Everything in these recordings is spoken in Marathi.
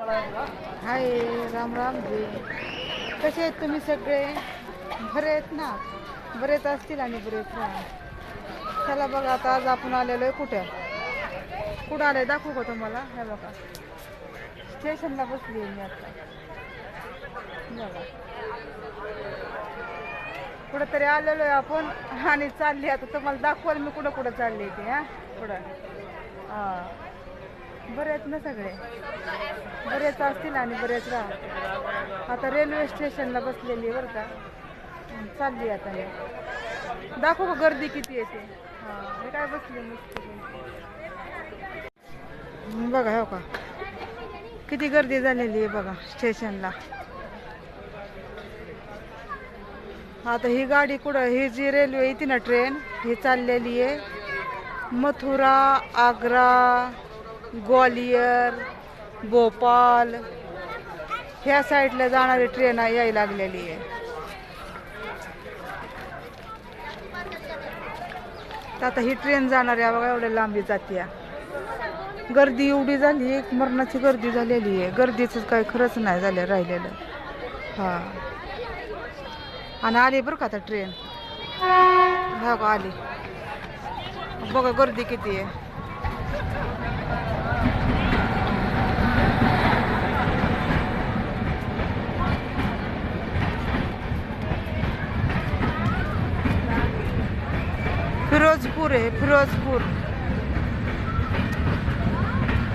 हाय राम राम जी. कसे आहेत तुम्ही सगळे? बरे आहेत ना? बरेच असतील आणि बरेच राहा चला बघा आता आज आपण आलेलो आहे कुठं? कुठं आलंय? दाखवू का तुम्हाला? हे बघा. स्टेशनला बसली आहे मी आता. बघा. कुठंतरी आलेलो आहे आपण आणि चालली आता तुम्हाला दाखवाल मी कुठं कुठं चालली ते हा? पुढं हां. बरेच ना सगळे. बरेच असतील आणि बरेच राहा आता रेल्वे स्टेशनला बसलेली आहे बरं का. चालली आता मी. दाखवू का गर्दी किती येते हां मी काय बसले मस्त बघा हो का. किती गर्दी झालेली आहे बघा स्टेशनला आता ही गाडी कुठं ही जी रेल्वे येते ना ट्रेन ही चाललेली आहे. मथुरा आग्रा ग्वालियर भोपाल ह्या साईडला जाणारी ट्रेन यायला लागलेली आहे. तर आता ही ट्रेन जाणार आहे बघा एवढ्या लांबी जाते. गर्दी एवढी झाली एक मरणाची गर्दी झालेली आहे. गर्दीचं काही खरंच नाही झालं राहिलेलं. हां. आणि आली बरं का आता ट्रेन हा आली. बघा गर्दी किती आहे. फिरोजपूर आहे फिरोजपूर.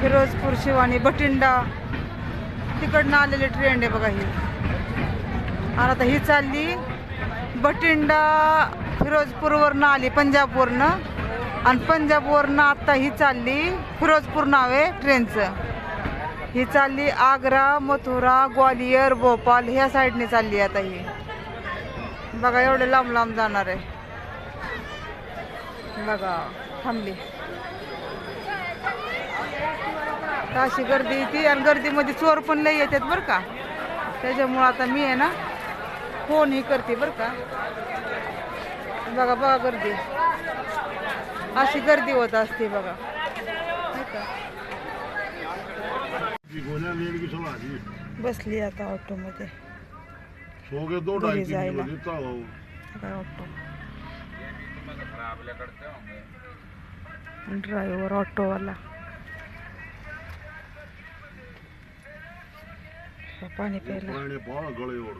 फिरोजपूर शिवानी बठिंडा. तिकडनं आलेली ट्रेन आहे बघा ही. आणि आता ही चालली बठिंडा फिरोजपूरवरनं आली पंजाबवरनं. आणि पंजाबवरनं आत्ता ही चालली फिरोजपूर नाव आहे ट्रेनचं ही चालली आग्रा मथुरा ग्वालियर भोपाल ह्या साईडने चालली आता ही. बघा एवढे लांब लांब जाणार आहे. बघा थांबली. अशी गर्दी येते आणि गर्दीमध्ये चोर पण लई येतात बरं का. त्याच्यामुळं आता मी आहे ना फोन ही करते बरं का. बघा बघा गर्दी. अशी गर्दी होत असते बघा. बसली आता ऑटोमध्ये. सो गए दो घरी ढाई तीन जायला. बजे तक आओ काय ऑटो ड्रायव्हर ऑटोवाला पाणी प्यायला पुराने पहाड़ गले और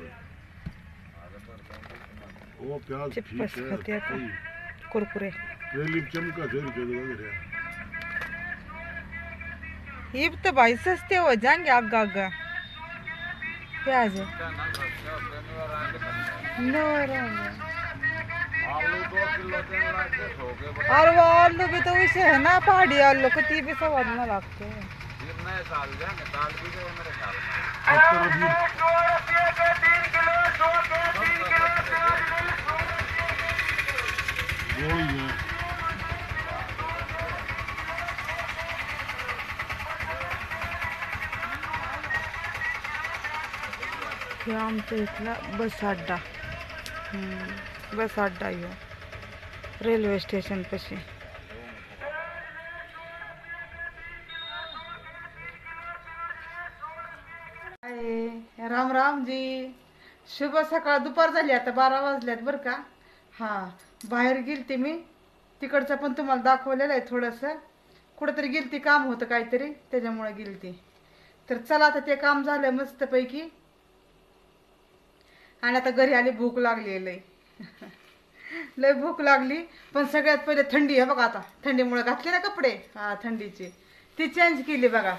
वो प्याज ठीक चिप्स है खाते आता सही। कुरकुरे। ट्रेली चमका झेल के लग रहा ही। तर भाई सस्ते हो जाएंगे आगा आगा प्याज आलू और वो आलू भी तो वैसे है ना पहाड़ी आलू को ती भी स्वाद ना लगते हैं फिर नए साल जाएंगे साल भी गए मेरे ख्याल में गोली है हे। आमच्या इथला बस अड्डा हम्म, बस अड्डा ह्यो रेल्वे स्टेशन पाशी. राम राम जी शुभ सकाळ. दुपार झाली आता बारा वाजल्यात बरं का? हां बाहेर गेलते मी. तिकडचं पण तुम्हाला दाखवलेलं आहे थोडंसं. कुठंतरी गेलती काम होतं काहीतरी त्याच्यामुळे गेलती. तर चला आता ते काम झालं मस्तपैकी. आणि आता घरी आली भूक लागली लय लय भूक लागली पण सगळ्यात पहिले थंडी आहे बघा आता. थंडीमुळे घातले ना कपडे? हा थंडीची. ती चेंज केली बघा.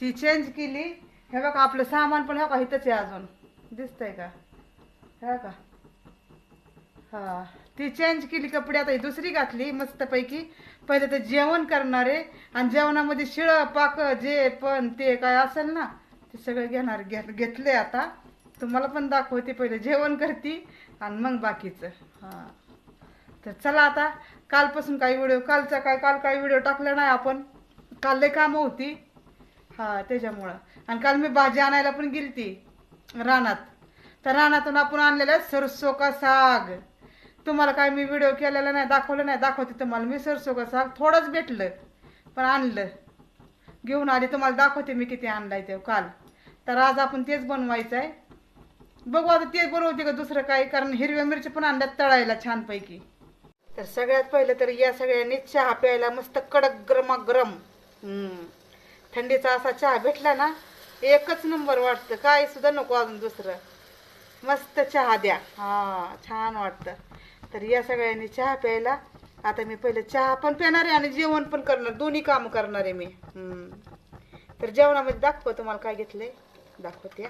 ती चेंज केली. हे बघा आपलं सामान पण हे का इथंच आहे अजून. दिसतंय का? हे का हा. ती चेंज केली कपडे आता ही दुसरी घातली मस्तपैकी. पहिले तर जेवण करणारे आणि जेवणामध्ये शिळं पाक जे पण ते काय असेल ना ते सगळं घेणार घेत घेतले आता. तुम्हाला पण दाखवते पहिले जेवण करते. आणि मग बाकीचं. हां. तर चला आता कालपासून काही व्हिडिओ कालचा काय काल काही व्हिडिओ टाकला नाही आपण. काल लय कामं होती. हां त्याच्यामुळं. आणि काल मी भाजी आणायला पण गेलती रानात. तर रानातून आपण आणलेलं सरसो का साग. तुम्हाला काय मी व्हिडिओ केलेला नाही दाखवलं नाही दाखवते तुम्हाला. मी सरसो का साग थोडंच भेटलं पण आणलं. घेऊन आली तुम्हाला दाखवते मी किती आणलाय ते काल. तर आज आपण तेच बनवायचं आहे बघू आता तेच बनवते का दुसरं काय कारण हिरव्या मिरची पण आणल्यात तळायला छानपैकी. तर सगळ्यात पहिलं तर या सगळ्यांनी चहा प्यायला मस्त कडक गरमागरम थंडीचा असा चहा भेटला ना एकच नंबर वाटतं. काय सुद्धा नको अजून दुसरं. मस्त चहा द्या. हा छान वाटतं. तर या सगळ्यांनी चहा प्यायला आता मी पहिलं चहा पण पिणार आहे आणि जेवण पण करणार दोन्ही कामं करणार आहे मी. तर जेवणामध्ये दाखव तुम्हाला काय घेतलंय? दाखवते.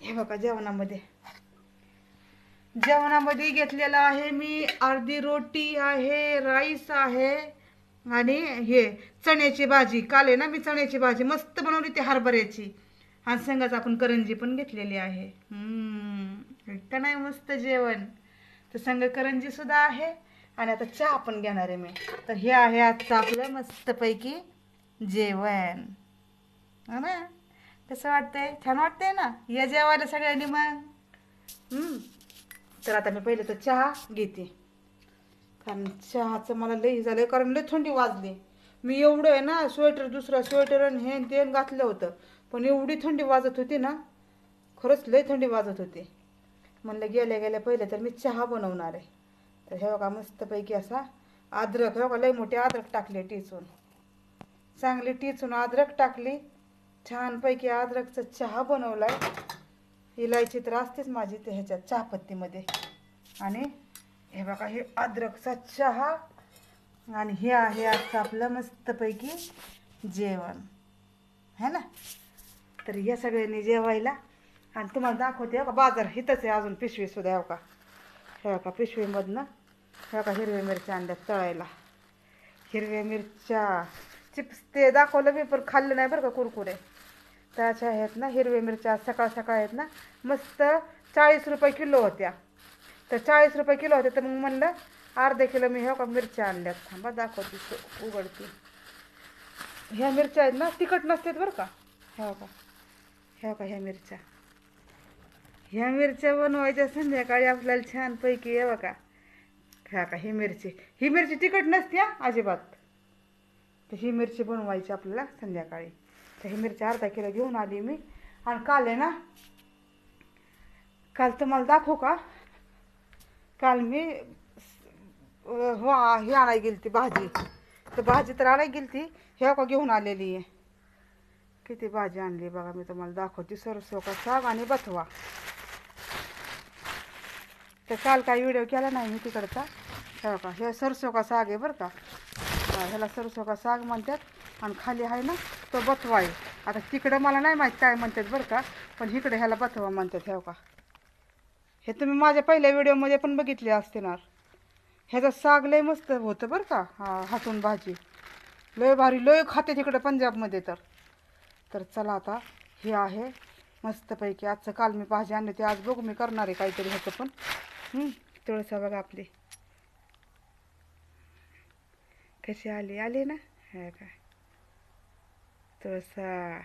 हे बघा जेवणामध्ये. जेवणामध्ये घेतलेलं आहे मी अर्धी रोटी आहे राईस आहे आणि हे चण्याची भाजी. काल आहे ना मी चण्याची भाजी मस्त बनवली ती हरभऱ्याची. आणि संघाच आपण करंजी पण घेतलेली आहे. हम्म, का नाही मस्त जेवण. तर संग करंजी सुद्धा आहे आणि आता चहा पण घेणार आहे मी. तर हे आहे आजचं आपलं मस्तपैकी जेवण. है ना? कसं वाटतंय? छान वाटतंय ना? या जेवायला सगळ्यांनी मग. तर आता मी पहिले तर चहा घेते. कारण चहाचं मला लई झालं कारण लई थंडी वाजली. मी एवढं आहे ना स्वेटर दुसरं स्वेटर आणि हे ते घातलं होतं. पण एवढी थंडी वाजत होती ना खरंच लई थंडी वाजत होती. म्हणलं गेल्या गेल्या पहिले तर मी चहा बनवणार आहे. तर हे बघा मस्तपैकी असा अद्रक हे बघा लई मोठी अद्रक टाकली टिचून. चांगली टिचून अद्रक टाकली. छानपैकी अद्रकचा चहा बनवला आहे इलायची तर असतेच माझी ते ह्याच्यात चहापत्तीमध्ये. आणि हे बघा हे अद्रकचा चहा. आणि हे आहे आजचं आपलं मस्तपैकी जेवण. है ना? तर या सगळ्यांनी जेवायला. आणि तुम्हाला दाखवते हो का बाजार हिथंच आहे अजून पिशवीसुद्धा हो का हे का पिशवीमधनं हे का हिरव्या मिरच्या आणल्यात तळायला. हिरव्या मिरच्या चिप्स ते दाखवलं मी पण खाल्लं नाही बरं का कुरकुरे. त्याच्या आहेत ना हिरव्या मिरच्या आज सकाळ सकाळ आहेत ना मस्त चाळीस रुपये किलो होत्या. तर चाळीस रुपये किलो होत्या तर मग म्हणलं अर्धा किलो मी ह्या का मिरच्या आणल्यात थांबा दाखवते उघडते. ह्या मिरच्या आहेत ना तिखट नसतात बरं का? ह्या का? ह्या का ह्या मिरच्या? ह्या मिरच्या बनवायच्या संध्याकाळी आपल्याला छानपैकी हे बघा. ह्या का ही मिरची. ही मिरची तिखट नसते अजिबात. तर ही मिरची बनवायची आपल्याला संध्याकाळी. तर हे मिरच्या अर्धा किलो घेऊन आली मी. आणि काल आहे ना काल तुम्हाला दाखवू का? काल मी हो ही आणायला गेली ती भाजी. तर भाजी तर आणायला गेली ती हे का घेऊन आलेली आहे. किती भाजी आणली बघा मी तुम्हाला दाखवते. सरसो का साग आणि बथवा. तर काल काय व्हिडिओ केला नाही मी तिकडचा. हे का हे सरसो का साग आहे बरं का? ह्याला सरसो का साग म्हणतात आणि खाली आहे ना तो बथवा आहे. आता तिकडं मला नाही माहीत काय म्हणतात बरं का पण इकडे ह्याला बथवा म्हणतात ह्या का हे तुम्ही माझ्या पहिल्या व्हिडिओमध्ये पण बघितले असणार ह्याचं साग लय मस्त होतं बरं का हा हातून भाजी. लय भारी लय खाते तिकडं पंजाबमध्ये तर. तर चला आता हे आहे मस्तपैकी. आजचं काल मी भाजी आणली ते आज बघू मी करणार आहे काहीतरी ह्याचं पण. तुळसा बघा आपली. कशी आली आली ना हे काय तुळसा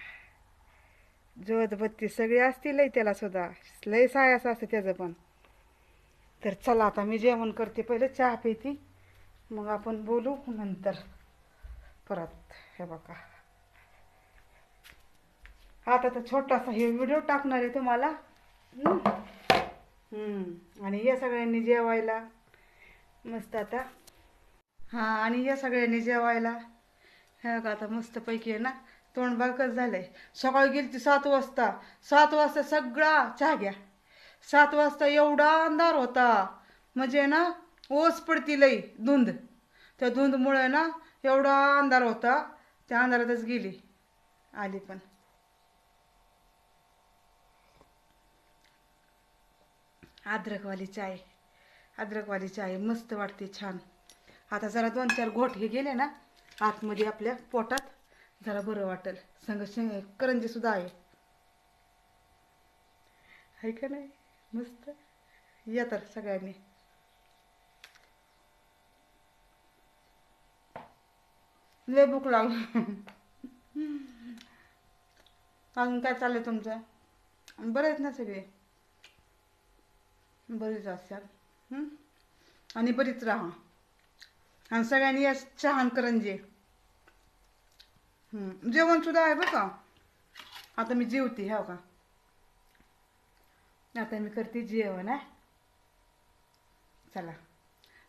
जोत बत्ती सगळी असतील लय त्याला सुद्धा लय सायास असते त्याचं पण तर चला आता मी जेवण करते पहिले चहा पिते मग आपण बोलू नंतर परत हे बघा आता तर छोटासा हे व्हिडिओ टाकणार आहे तुम्हाला आणि या सगळ्यांनी जेवायला मस्त आता हां आणि या सगळ्यांनी जेवायला. हे का आता मस्तपैकी आहे ना तोंड बाकच झालंय. सकाळी गेली ती सात वाजता. सात वाजता सगळा चहा घ्या. सात वाजता एवढा अंधार होता. म्हणजे ना ओस पडती लई धुंद. त्या धुंदमुळे ना एवढा अंधार होता. त्या अंधारातच गेली. आली पण. अद्रकवाली चाय. अद्रकवाली चाय. मस्त वाटते छान. आता जरा दोन चार घोट हे गेले ना आतमध्ये आपल्या पोटात जरा बरं वाटेल. संग शेंग करंजी सुद्धा आहे. आहे का नाही? मस्त. या तर सगळ्यांनी. लय भूक लागली. अजून काय चाललंय तुमचं? बरं आहेत ना सगळे? बरीच असाल आणि बरीच राहा. आणि सगळ्यांनी या चहान करंजे. जेवण सुद्धा आहे बरं का? आता मी जेवते ह्या का? आता मी करते जेवण आहे चला.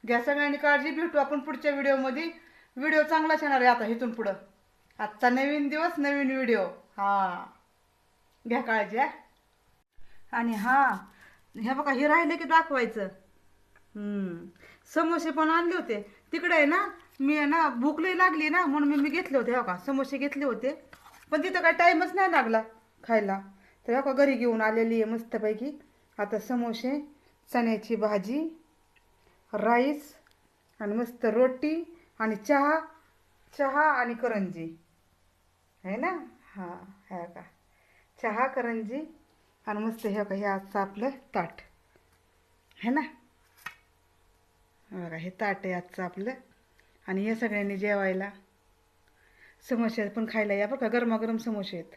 घ्या सगळ्यांनी काळजी भेटू आपण पुढच्या व्हिडिओमध्ये. व्हिडिओ चांगलाच येणार आहे आता इथून पुढं. आजचा नवीन दिवस नवीन व्हिडिओ. हा. घ्या काळजी आहे आणि हा हे बघा हे राहिले की दाखवायचं. हम्म. समोसे पण आणले होते. तिकडे आहे ना मी आहे ना भूक लई लागली ना म्हणून मी मी घेतले होते हो का? समोसे घेतले होते. पण तिथं काय टाईमच नाही लागला खायला. तर हो का घरी घेऊन आलेली आहे मस्तपैकी. आता समोसे चण्याची भाजी राईस आणि मस्त रोटी आणि चहा चहा आणि करंजी. आहे ना? हां ह्या हो का. चहा करंजी आणि मस्त हे हो का हे आजचं आपलं ताट. है ना? बघा हे ताट आहे आजचं आपलं. आणि या सगळ्यांनी जेवायला. समोसे पण खायला या बघा गरमागरम समोसे आहेत.